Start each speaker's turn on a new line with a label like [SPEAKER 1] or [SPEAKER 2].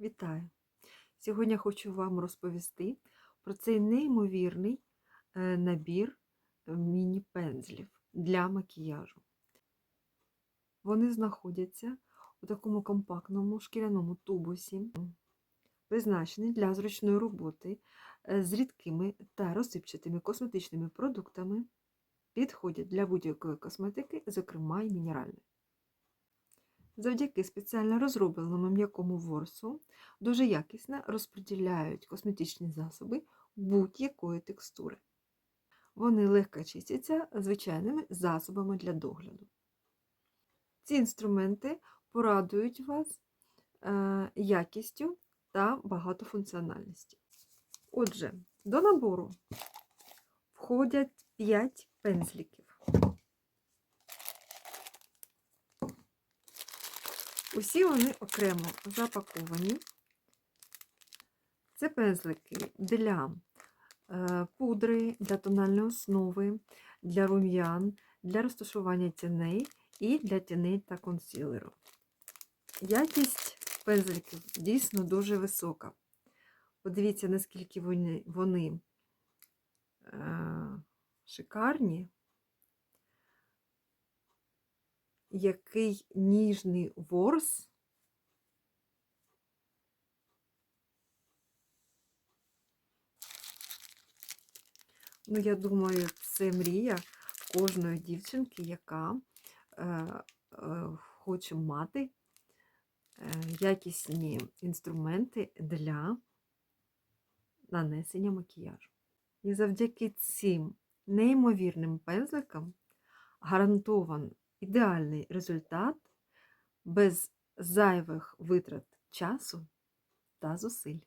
[SPEAKER 1] Вітаю! Сьогодні хочу вам розповісти про цей неймовірний е, набір е, міні-пензлів для макіяжу. Вони знаходяться у такому компактному шкіряному тубусі, призначений для зручної роботи е, з рідкими та розсипчатими косметичними продуктами, підходять для будь-якої косметики, зокрема і мінеральної. Завдяки спеціально розробленому м'якому ворсу дуже якісно розподіляють косметичні засоби будь-якої текстури. Вони легко чистяться звичайними засобами для догляду. Ці інструменти порадують вас е, якістю та багатофункціональністю. Отже, до набору входять 5 пензликів. Усі вони окремо запаковані. Це пензлики для е, пудри, для тональної основи, для рум'ян, для розташування тіней і для тіней та консилеру. Якість пензликів дійсно дуже висока. Подивіться, наскільки вони, вони е, шикарні. Який ніжний ворс. Ну, я думаю, це мрія кожної дівчинки, яка е, е, хоче мати е, якісні інструменти для нанесення макіяжу. І завдяки цим неймовірним пензликам гарантовано ідеальний результат без зайвих витрат часу та зусиль.